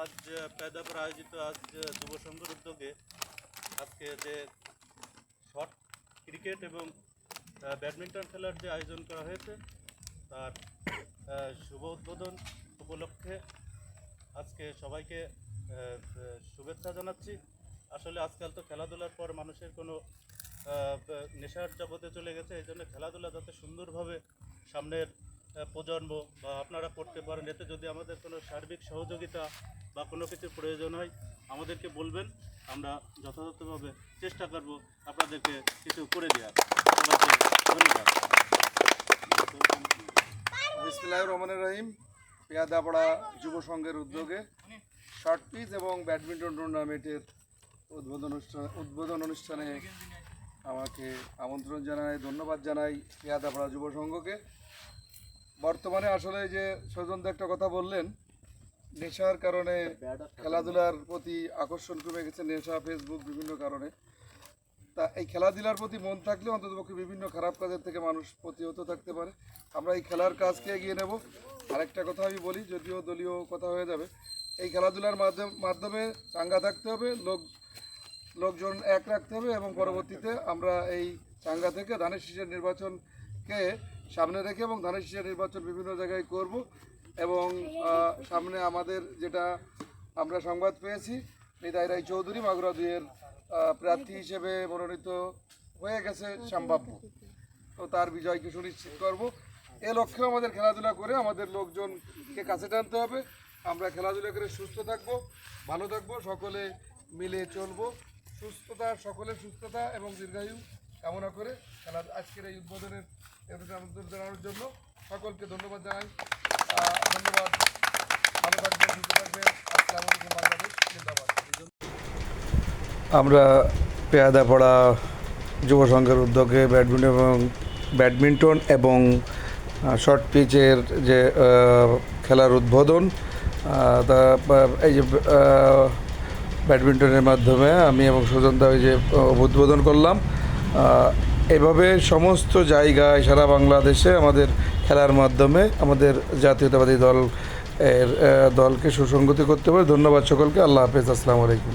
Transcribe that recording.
আজ পেদাপুর আয়োজিত আজ যুব সংঘের উদ্যোগে আজকে যে শর্ট ক্রিকেট এবং ব্যাডমিন্টন খেলার যে আয়োজন করা হয়েছে তার শুভ উদ্বোধন উপলক্ষে আজকে সবাইকে শুভেচ্ছা জানাচ্ছি। আসলে আজকাল তো খেলাধুলার পর মানুষের কোনো নেশার জগতে চলে গেছে এই জন্য খেলাধুলা যাতে সুন্দরভাবে সামনের প্রজন্ম বা আপনারা করতে পারেন, এতে যদি আমাদের কোনো সার্বিক সহযোগিতা বা কোনো কিছুর প্রয়োজন হয়, আমাদেরকে বলবেন, আমরা যথাযথভাবে চেষ্টা করব আপনাদেরকে কিছু করে দেওয়ার। ধন্যবাদ। রহমানের রহিম, পেয়াদাপাড়া যুব সংঘের উদ্যোগে শর্ট পিচ এবং ব্যাডমিন্টন টুর্নামেন্টের উদ্বোধন অনুষ্ঠান, উদ্বোধন অনুষ্ঠানে আমাকে আমন্ত্রণ জানাই ধন্যবাদ জানাই পেয়াদাপাড়া যুব সংঘকে। বর্তমানে আসলে যে সৌজনদা একটা কথা বললেন, নেশার কারণে খেলাধুলার প্রতি আকর্ষণ কমে গেছে, নেশা ফেসবুক বিভিন্ন কারণে। তা এই খেলাধুলার প্রতি মন থাকলে অন্ততপক্ষে বিভিন্ন খারাপ কাজের থেকে মানুষ প্রতিহত থাকতে পারে। আমরা এই খেলার কাজকে এগিয়ে নেব। আরেকটা কথা আমি বলি, যদিও দলীয় কথা হয়ে যাবে, এই খেলাধুলার মাধ্যম মাধ্যমে চাঙ্গা থাকতে হবে, লোক লোকজন এক রাখতে হবে এবং পরবর্তীতে আমরা এই চাঙ্গা থেকে ধানের শীষের নির্বাচনকে সামনে রেখে এবং ধানের শীষের নির্বাচন বিভিন্ন জায়গায় করব এবং সামনে আমাদের যেটা আমরা সংবাদ পেয়েছি, নিতাই রায় চৌধুরী মাগুরা দুইয়ের প্রার্থী হিসেবে মনোনীত হয়ে গেছে সম্ভাব্য। তো তার বিজয়কে সুনিশ্চিত করব। এ লক্ষ্যে আমাদের খেলাধুলা করে আমাদের লোকজনকে কাছে টানতে হবে। আমরা খেলাধুলা করে সুস্থ থাকব, ভালো থাকব, সকলে মিলে চলবো। সুস্থতা, সকলের সুস্থতা এবং দীর্ঘায়ু কামনা করে খেলা আজকের এই উদ্বোধনের জানানোর জন্য সকলকে ধন্যবাদ জানাই। ধন্যবাদ। ভালো থাকবেন, সুস্থ থাকবেন। আসসালামু বাংলাদেশ জিন্দাবাদ। আমরা পেয়াদাপাড়া যুব সংঘের উদ্যোগে ব্যাডমিন্টন এবং ব্যাডমিন্টন এবং শর্ট পিচের যে খেলার উদ্বোধন তা এই যে ব্যাডমিন্টনের মাধ্যমে আমি এবং সুজনদা ওই যে উদ্বোধন করলাম। এভাবে সমস্ত জায়গায় সারা বাংলাদেশে আমাদের খেলার মাধ্যমে আমাদের জাতীয়তাবাদী দল এর দলকে সুসংগতি করতে পারে ধন্যবাদ সকলকে। আল্লাহ হাফেজ। আসসালামু আলাইকুম।